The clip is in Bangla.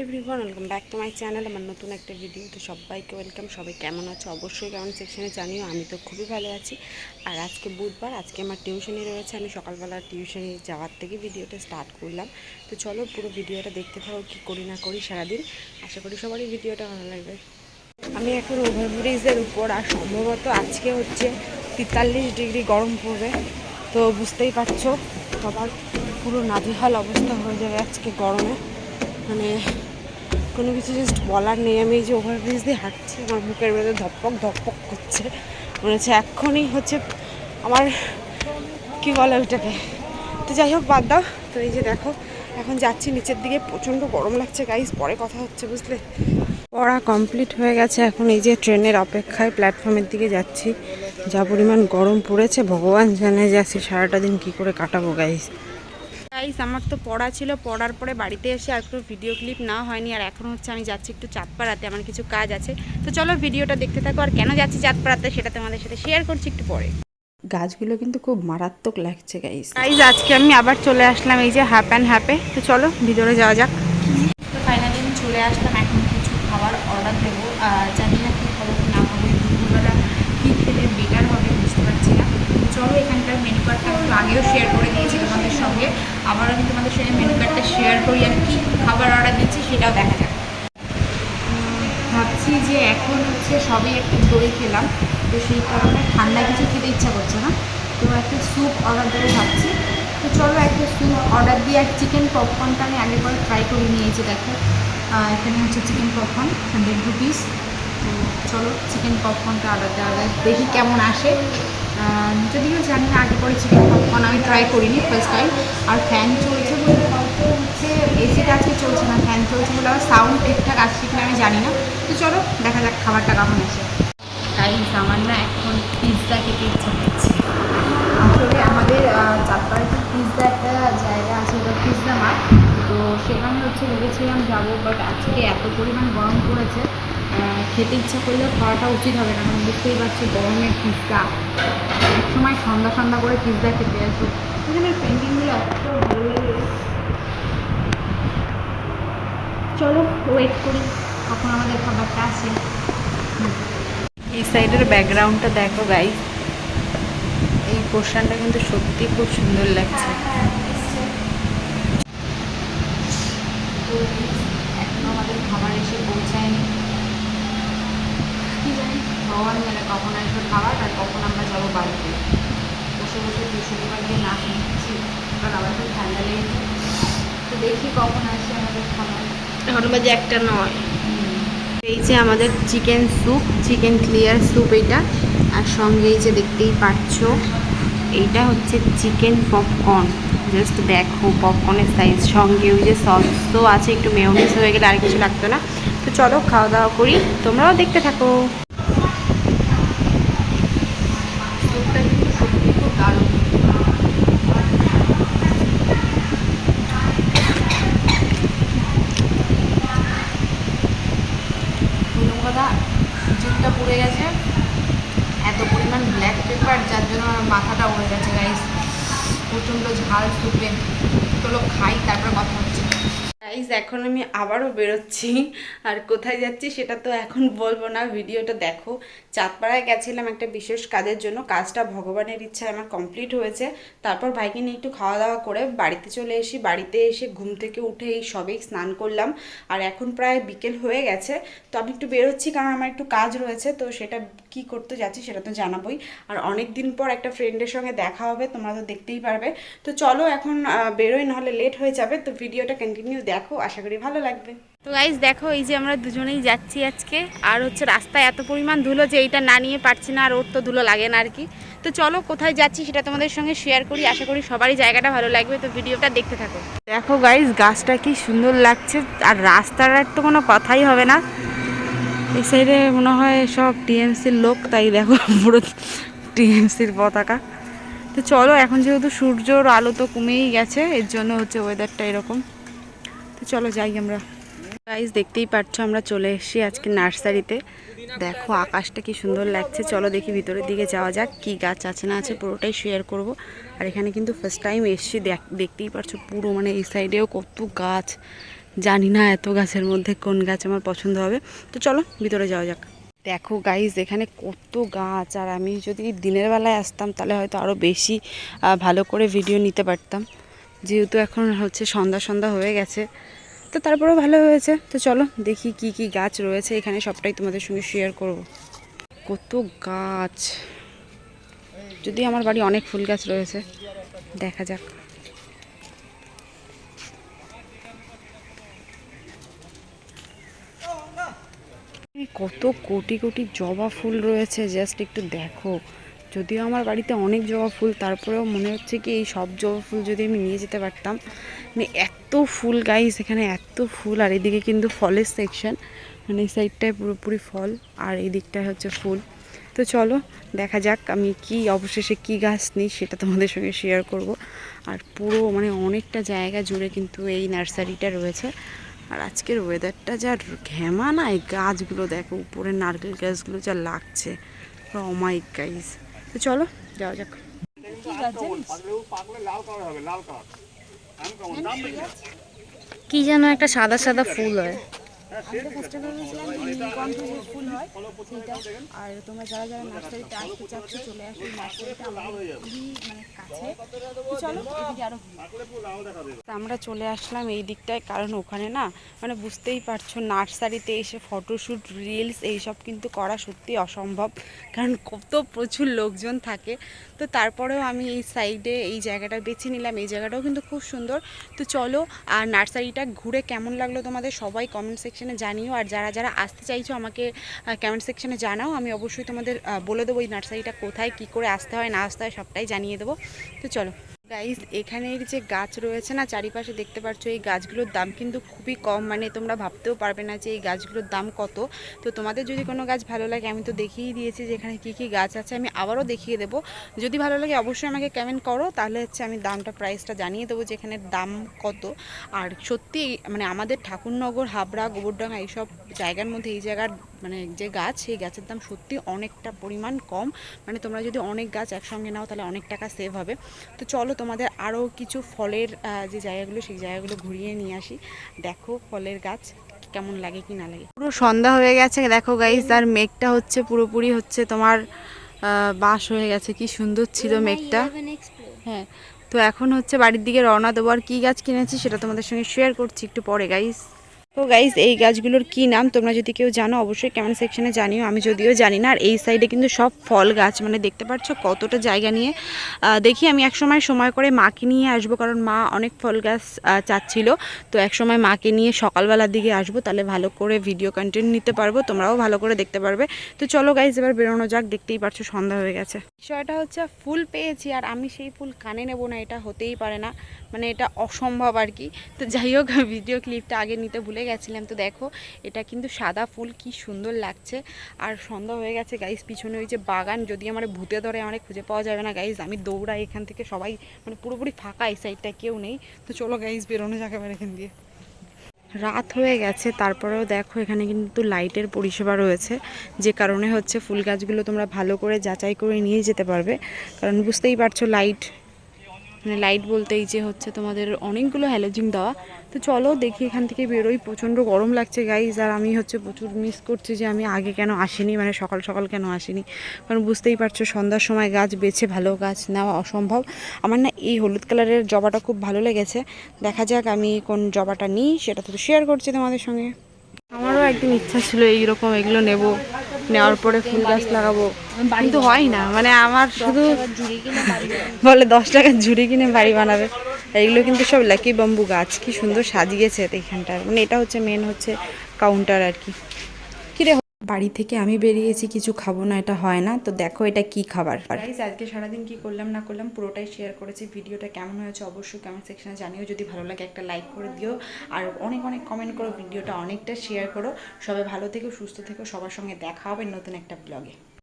Everyone welcome back to my channel আমার নতুন একটা ভিডিও তো সবাইকে ওয়েলকাম সবাই কেমন আছে? অবশ্যই কেমন সেকশনে জানিও। আমি তো খুবই ভালো আছি। আর আজকে বুধবার, আজকে আমার টিউশনি রয়েছে। আমি সকালবেলা টিউশনি যাওয়ার থেকে ভিডিওটা স্টার্ট করলাম। তো চলো পুরো ভিডিওটা দেখতে থাকো, কী করি না করি সারাদিন। আশা করি সবারই ভিডিওটা ভালো লাগবে। আমি এখন ওভারব্রিজের উপর, আর সম্ভবত আজকে হচ্ছে তেতাল্লিশ ডিগ্রি গরম পড়বে। তো বুঝতেই পারছ, সবার পুরো নাজেহাল অবস্থা হয়ে যাবে আজকে গরমে। মানে কোনো কিছু জাস্ট বলার নেই। আমি এই যে ওভারব্রিজ দিয়ে হাঁটছি, আমার বুকের ভেতরে ধপক ধপক করছে। মনে হচ্ছে এক্ষুনি হচ্ছে আমার, কি বলে ওইটাকে? তো যাই হোক, বাদ দাও। তো এই যে দেখো, এখন যাচ্ছি নিচের দিকে। প্রচণ্ড গরম লাগছে গাইস পরে কথা হচ্ছে, বুঝলে? পড়া কমপ্লিট হয়ে গেছে। এখন এই যে ট্রেনের অপেক্ষায় প্ল্যাটফর্মের দিকে যাচ্ছি। যা পরিমাণ গরম পড়েছে, ভগবান জানে যে আজকে সারাটা দিন কী করে কাটাবো গাইস গাইস আমার তো পড়া ছিল। পড়ার পরে বাড়িতে এসে আর কোনো ভিডিও ক্লিপ না হয়নি। আর এখন হচ্ছে আমি যাচ্ছি একটু চাঁদপাড়াতে আমার কিছু কাজ আছে। তো চলো ভিডিওটা দেখতে থাকো। আর কেন যাচ্ছি চাঁদপাড়াতে সেটা তোমাদের সাথে শেয়ার করছি একটু পরে। গাছগুলো কিন্তু খুব মারাত্মক লাগছে গাইস গাইস আজকে আমি আবার চলে আসলাম এই যে হ্যাপ অ্যান্ড হ্যাপে তো চলো ভিতরে যাওয়া যাক। তো ফাইনালি আমি চলে আসলাম। এখন কিছু খাবার অর্ডার দেবো। আর জানি না কী হবে কি না হবে দুপুরবেলা কী খেলে বেটার হবে বুঝতে পারছি না চলো এখানকার মেনু কার্ডটা একটু আগেও শেয়ার করে দিয়েছি তোমাদের সঙ্গে। আবার আমি তোমাদের সঙ্গে মেনু কার্ডটা শেয়ার করি আর কী খাবার অর্ডার দিচ্ছি সেটাও দেখা যাক। ভাবছি যে এখন হচ্ছে সবে একটু দই খেলাম। তো সেই কারণে ঠান্ডা কিছু খেতে ইচ্ছা করছে না। তো একটা স্যুপ অর্ডার দেবো ভাবছি। তো চলো একটা স্যুপ অর্ডার দিয়ে আর চিকেন পপকর্নটা আমি আগে পরে ট্রাই করে নিয়েছি, দেখো। এখানে হচ্ছে চিকেন পপকর্ন হান্ড্রেড রুপিস চলো চিকেন পপকর্নটা আলাদা আলাদা দেখি কেমন আসে। যদিও জানি না আগে পরে চিকেন পপকর্ন আমি ট্রাই করিনি ফার্স্ট টাইম আর ফ্যান চলছে বলে হচ্ছে এসিটা আজকে চলছে না ফ্যান চলছে বলে আবার সাউন্ড ঠিকঠাক আসছে কিনা আমি জানি না। তো চলো দেখা যাক খাবারটা কেমন আসে। তাই আমার না এখন পিৎজা খেতে ইচ্ছা করছে। আসলে আমাদের চারপাশে পিৎজা একটা জায়গা আছে ওটা পিৎজা মার্ট তো সেখানে হচ্ছে ভেবেছিলাম যাব বাট আজকে এত পরিমাণ গরম পড়েছে খেতে ইচ্ছা করলেও খাওয়াটা উচিত হবে না, কারণ বুঝতেই পারছি গরমের পিৎজা। এক সময় সন্ধ্যা সন্ধ্যা করে পিৎজা খেতে আসো। এখানে পেন্টিংগুলো এত ভালো লাগে। চলো ওয়েট করি, কখন আমাদের খাবারটা আসে। এই সাইডের ব্যাকগ্রাউন্ডটা দেখো গাই এই পোর্শনটা কিন্তু সত্যি খুব সুন্দর লাগছে তো এখনও আমাদের খাবার এসে পৌঁছায়নি কি জানি ভগবান জানে কখন আসবে খাবার আর কখন আমরা যাব বাড়িতে বসে বসে বৃহস্পতিবার দিয়ে না নিচ্ছি কারণ আবার খুব ঠান্ডা লেগেছে তো দেখি কখন আসে আমাদের বাজে একটা নয়। এই যে আমাদের chicken soup, chicken clear soup এটা। আর সঙ্গে এই যে দেখতেই পাচ্ছ এইটা হচ্ছে চিকেন পপকর্ন। জাস্ট দেখো পপকর্নের সাইজ সঙ্গে ওই যে সস তো আছে, একটু মেয়নিস হয়ে গেলে আর কিছু লাগতো না। তো চলো খাওয়া দাওয়া করি, তোমরাও দেখতে থাকো স্যুপটা কিন্তু সত্যি খুব দারুণ প্রথম কথা জিপটা পুড়ে গেছে এত পরিমাণ ব্ল্যাক পেপার যার জন্য আমার মাথাটা উড়ে গেছে গাইস প্রচণ্ড ঝাল সুপে। চলো খাই, তারপর কথা হচ্ছে। গাইস এখন আমি আবারও বেরোচ্ছি। আর কোথায় যাচ্ছি সেটা তো এখন বলব না, ভিডিওটা দেখো। চাঁদপাড়ায় গেছিলাম একটা বিশেষ কাজের জন্য। কাজটা ভগবানের ইচ্ছায় আমার কমপ্লিট হয়েছে। তারপর ভাইকে নিয়ে একটু খাওয়া দাওয়া করে বাড়িতে চলে এসি, বাড়িতে এসে ঘুম থেকে উঠে এই সবেই স্নান করলাম। আর এখন প্রায় বিকেল হয়ে গেছে। তো আমি একটু বেরোচ্ছি কারণ আমার একটু কাজ রয়েছে। তো সেটা কি করতে যাচ্ছি সেটা তো জানাবোই। আর অনেক দিন পর একটা ফ্রেন্ডের সঙ্গে দেখা হবে তোমরা তো দেখতেই পারবে। তো চলো এখন বেরোই নাহলে লেট হয়ে যাবে। তো ভিডিওটা কন্টিনিউ দেখো আশা করি ভালো লাগবে। তো গাইজ দেখো এই যে আমরা দুজনেই যাচ্ছি আজকে। আর হচ্ছে রাস্তায় এত পরিমাণ ধুলো যে এইটা না নিয়ে পারছি না আর ওর তো ধুলো লাগে না আর কি। তো চলো কোথায় যাচ্ছি সেটা তোমাদের সঙ্গে শেয়ার করি। আশা করি সবারই জায়গাটা ভালো লাগবে। তো ভিডিওটা দেখতে থাকো। দেখো গাইজ গাছটা কি সুন্দর লাগছে। আর রাস্তার তো কোনো কথাই হবে না। এই সাইডে মনে হয় সব টিএমসির লোক, তাই দেখো পুরো টিএমসির পতাকা। তো চলো, এখন যেহেতু সূর্যর আলো তো কমেই গেছে, এর জন্য হচ্ছে ওয়েদারটা এরকম। তো চলো যাই আমরা। গাইজ দেখতেই পাচ্ছ আমরা চলে এসেছি আজকে নার্সারিতে। দেখো, আকাশটা কি সুন্দর লাগছে। চলো দেখি ভিতরের দিকে যাওয়া যাক, কি গাছ আছে না আছে, পুরোটাই শেয়ার করব। আর এখানে কিন্তু ফার্স্ট টাইম এসেছি, দেখ- দেখতেই পাচ্ছ পুরো মানে এই সাইডেও কত গাছ। জানি না এত গাছের মধ্যে কোন গাছ আমার পছন্দ হবে। তো চলো, ভিতরে যাওয়া যাক। দেখো গাইজ এখানে কত গাছ, আর আমি যদি দিনের বেলায় আসতাম তাহলে হয়তো আরও বেশি ভালো করে ভিডিও নিতে পারতাম। যেহেতু এখন হচ্ছে সন্ধ্যা সন্ধ্যা হয়ে গেছে, তো তারপরেও ভালো হয়েছে। তো চলো, দেখি কি কি গাছ রয়েছে, এখানে সবটাই তোমাদের সঙ্গে শেয়ার করব। কত গাছ। যদি আমার বাড়ি অনেক ফুল গাছ রয়েছে, দেখা যাক। কত কোটি কোটি জবা ফুল রয়েছে জাস্ট একটু দেখো। যদিও আমার বাড়িতে অনেক জবা ফুল, তারপরেও মনে হচ্ছে কি এই সব জবা ফুল যদি আমি নিয়ে যেতে পারতাম। মানে এত ফুল গাইস এখানে এত ফুল, আর এদিকে কিন্তু ফলের সেকশন মানে এই সাইডটায় পুরোপুরি ফল, আর এই দিকটায় হচ্ছে ফুল। তো চলো, দেখা যাক আমি কি অবশেষে কি গাছ নিই, সেটা তোমাদের সঙ্গে শেয়ার করব। আর পুরো মানে অনেকটা জায়গা জুড়ে কিন্তু এই নার্সারিটা রয়েছে। আর আজকের ওয়েদারটা যা ঘেমা না এই গাছগুলো দেখো উপরে নারকেল গাছগুলো যা লাগছে। অমাইক গাইজ তো চলো যাওয়া যাক। কি যেন একটা সাদা সাদা ফুল হয়। ফুল হয় আর তোমরা যারা যারা নার্সারিতে আসতে চাচ্ছ, চলে আসো, এই নার্সারিটা আমাদের মানে কাছে। চলো, এদিকে আমরা চলে আসলাম এই দিকটায়, কারণ ওখানে না মানে বুঝতেই পারছ, নার্সারিতে এসে ফটোশ্যুট, রিলস এইসব কিন্তু করা সত্যি অসম্ভব, কারণ কত প্রচুর লোকজন থাকে। তো তারপরেও আমি এই সাইডে এই জায়গাটা বেছে নিলাম, এই জায়গাটাও কিন্তু খুব সুন্দর। তো চলো, আর নার্সারিটা ঘুরে কেমন লাগল তোমাদের সবাই কমেন্ট সেকশনে জানিও, আর যারা যারা আসতে চাইছো আমাকে কমেন্ট সেকশনে জানাও। আমি অবশ্যই তোমাদের বলে দেবো এই নার্সারিটা কোথায়, কি করে আসতে হয়, না আসতে হয়, সবটাই জানিয়ে দেবো। তো চলো। গাইস এখানের যে গাছ রয়েছে না, চারিপাশে দেখতে পাচ্ছ এই গাছগুলোর দাম কিন্তু খুবই কম। মানে তোমরা ভাবতেও পারবে না যে এই গাছগুলোর দাম কত। তো তোমাদের যদি কোনো গাছ ভালো লাগে, আমি তো দেখিয়ে দিয়েছি যে এখানে কী কী গাছ আছে, আমি আবারও দেখিয়ে দেবো। যদি ভালো লাগে, অবশ্যই আমাকে কমেন্ট করো, তাহলে হচ্ছে আমি দামটা প্রাইসটা জানিয়ে দেবো যে এখানের দাম কত। আর সত্যি মানে আমাদের ঠাকুরনগর, হাবড়া, গোবরডাঙ্গা, এইসব জায়গার মধ্যে, এই জায়গার মানে যে গাছ সেই গাছের দাম সত্যি অনেকটা পরিমাণ কম। মানে তোমরা যদি অনেক গাছ একসঙ্গে নাও তাহলে অনেক টাকা সেভ হবে। তো চলো তোমাদের আরও কিছু ফলের যে জায়গাগুলো সেই জায়গাগুলো ঘুরিয়ে নিয়ে আসি। দেখো ফলের গাছ কেমন লাগে কি না লাগে। পুরো সন্ধ্যা হয়ে গেছে দেখো গাইস আর মেঘটা হচ্ছে পুরোপুরি হচ্ছে তোমার বাস হয়ে গেছে। কি সুন্দর ছিল মেঘটা। হ্যাঁ তো এখন হচ্ছে বাড়ির দিকে রওনা দেবো। আর কী গাছ কিনেছি সেটা তোমাদের সঙ্গে শেয়ার করছি একটু পরে গাইস তো গাইস এই গাছগুলোর কি নাম তোমরা যদি কেউ জানো, অবশ্যই কমেন্ট সেকশনে জানিও। আমি যদিও জানি না, আর এই সাইডে কিন্তু সব ফল গাছ মানে দেখতে পাচ্ছ কতটা জায়গা নিয়ে। দেখি আমি এক সময় সময় করে মাকে নিয়ে আসব, কারণ মা অনেক ফল গাছ চাচ্ছিল। তো এক সময় মাকে নিয়ে সকালবেলার দিকে আসব, তাহলে ভালো করে ভিডিও কন্টেন্ট নিতে পারব, তোমরাও ভালো করে দেখতে পারবে। তো চলো গাইজ এবার বেরোনো যাক, দেখতেই পারছ সন্ধ্যা হয়ে গেছে। বিষয়টা হচ্ছে ফুল পেয়েছি, আর আমি সেই ফুল কানে নেব না, এটা হতেই পারে না। মানে এটা অসম্ভব আর কি। তো যাই হোক ভিডিও ক্লিপটা আগে নিতে ভুলে গেছিলাম, তো দেখো এটা কিন্তু সাদা ফুল, কি সুন্দর লাগছে। আর সন্ধ্যা হয়ে গেছে গাইজ পিছনে ওই যে বাগান, যদি আমার ভূতে ধরে, আমার খুঁজে পাওয়া যাবে না গাইজ আমি দৌড়াই এখান থেকে, সবাই মানে পুরোপুরি ফাঁকা, এই সাইডটা কেউ নেই। তো চলো গাইজ বেরোনো যাক এবার এখান দিয়ে। রাত হয়ে গেছে, তারপরেও দেখো এখানে কিন্তু লাইটের পরিষেবা রয়েছে, যে কারণে হচ্ছে ফুল গাছগুলো তোমরা ভালো করে যাচাই করে নিয়ে যেতে পারবে। কারণ বুঝতেই পারছ লাইট মানে লাইট বলতে এই যে হচ্ছে তোমাদের অনেকগুলো হ্যালোজিন দেওয়া। তো চলো দেখি এখান থেকে বেরোই। প্রচণ্ড গরম লাগছে গাইজ আর আমি হচ্ছে প্রচুর মিস করছি যে আমি আগে কেন আসিনি মানে সকাল সকাল কেন আসিনি। কারণ বুঝতেই পারছ, সন্ধ্যার সময় গাছ বেছে ভালো গাছ নেওয়া অসম্ভব। আমার না এই হলুদ কালারের জবাটা খুব ভালো লেগেছে। দেখা যাক আমি কোন জবাটা নিই, সেটা তো শেয়ার করছি তোমাদের সঙ্গে। আমারও একদিন ইচ্ছা ছিল এইরকম এগুলো নেব। নেওয়ার পরে ফুল গাছ লাগাবো। কিন্তু হয় না মানে আমার শুধু বলে দশ টাকার ঝুড়ি কিনে বাড়ি বানাবে। এইগুলো কিন্তু সব লাকি বাম্বু গাছ কি সুন্দর সাজিয়েছে এখানটার মানে এটা হচ্ছে মেন হচ্ছে কাউন্টার আর কি। বাড়ি থেকে আমি বেরিয়েছি, কিছু খাব না, এটা হয় না। তো দেখো এটা কি খাবার। গাইজ আজকে সারাদিন কি করলাম, না করলাম, পুরোটাই শেয়ার করেছি। ভিডিওটা কেমন হয়েছে অবশ্যই কমেন্ট সেকশনে জানিও। যদি ভালো লাগে একটা লাইক করে দিও। আর অনেক অনেক কমেন্ট করো, ভিডিওটা অনেকটা শেয়ার করো। সবাই ভালো থেকো, সুস্থ থেকো। সবার সঙ্গে দেখা হবে নতুন একটা ব্লগে